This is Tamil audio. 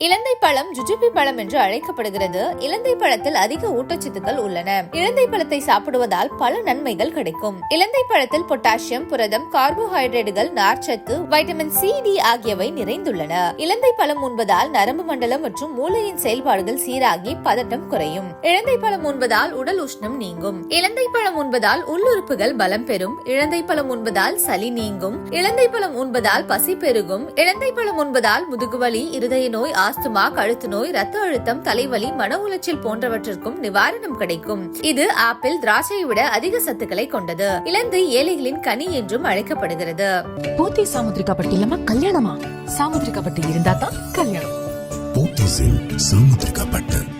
இலந்தை பழம் ஜுஜுபி பழம் என்று அழைக்கப்படுகிறது. இலந்தை பழத்தில் அதிக ஊட்டச்சத்துக்கள் உள்ளன. இலந்தை பழத்தை சாப்பிடுவதால் பல நன்மைகள் கிடைக்கும். இலந்தை பழத்தில் பொட்டாசியம் புரதம் கார்போஹைட்ரேட்டுகள் நார்ச்சத்து வைட்டமின் சி டி ஆகியவை நிறைந்துள்ளன. இலந்தை பழம் உண்பதால் நரம்பு மண்டலம் மற்றும் மூளையின் செயல்பாடுகள் சீராகி பதட்டம் குறையும். இலந்தை பழம் உண்பதால் உடல் உஷ்ணம் நீங்கும். இலந்தை பழம் உண்பதால் உள்ளுறுப்புகள் பலம் பெறும். இலந்தை பழம் உண்பதால் சளி நீங்கும். இலந்தை பழம் உண்பதால் பசி பெருகும். இலந்தை பழம் உண்பதால் முதுகுவலி இருதய நோய் ஆஸ்துமா கழுத்து நோய் ரத்த அழுத்தம் தலைவலி மன உளைச்சல் போன்றவற்றிற்கும் நிவாரணம் கிடைக்கும். இது ஆப்பிள் திராட்சையை விட அதிக சத்துக்களை கொண்டது. இலந்தை ஏழைகளின் கனி என்றும் அழைக்கப்படுகிறது. போத்தி சாமுத்திரிகா பட்டி இல்லாம கல்யாணமா? சாமுத்திரிகா பட்டி இருந்தா தான் கல்யாணம். போத்தீஸில் சாமுத்திரிகா பட்டு.